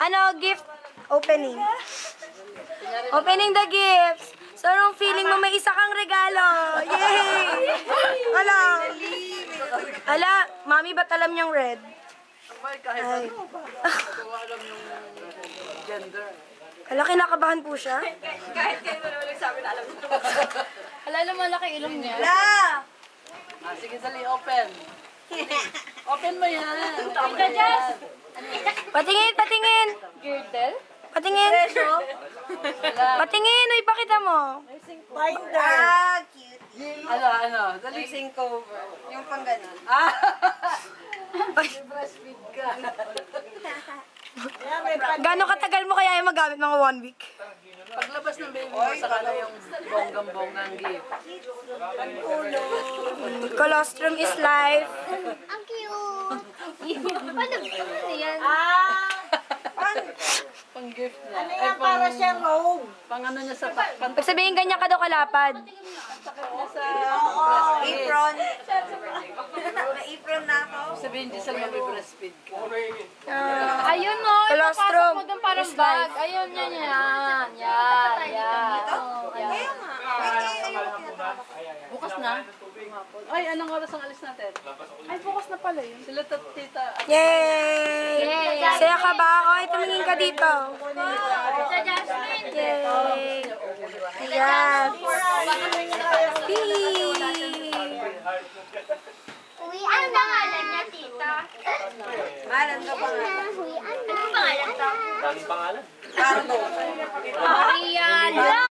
Ano, gift opening. Opening the gifts. So, anong feeling mo may isa kang regalo? Yay! Ala. Ala, mami ba't alam niyang red? Kahit Ay. ano ba? Gawa alam yung gender. Ala, kinakabahan po siya. Kahit kayo mo naman nagsabi na alam mo. Hala, lumalaki ilong niya. Ala! Ah, sige, dali, open. Open mo yan. Ka, Jess! Patingin, patingin. Girdle? Patingin. Patingin, uy, pakita mo. Binder. Ah, cute. Ano, ano, dali. Sing cover. Yung pang ganun. Ah! Breastfeed ka. Gano'ng katagal mo kaya yung magamit? Mga one week? Paglabas ng baby mo, saka na yung bonggang-bonggang gift. Colostrum is life. Ang cute! Paano ba yan? Ah! Pang gift niya. Ano yan para siya robe? Pang ano niya sa pa- pan Pag sabihin ganyan ka daw kalapad. sa Apron. May apron na ako. Sabihin di sa may breastfeed ka. Ayun no, Colostrum ipapasok mo doon parang bag. Ayun, yan, yan. Yan, yan. Oh, yan. Kaya nga. Bukas na. Ay, anong oras ang alis natin? Ay, pala yun. Sila tita. at- Yay! Yay! Saya ka ba? Oy, tumingin ka dito. Sa Jasmine. Yay! Yes! Whee! Uwi, ano pangalan niya, tita? Malan ka pa nga. Uwi, ano pangalan? Daming pangalan. Carlo. Maria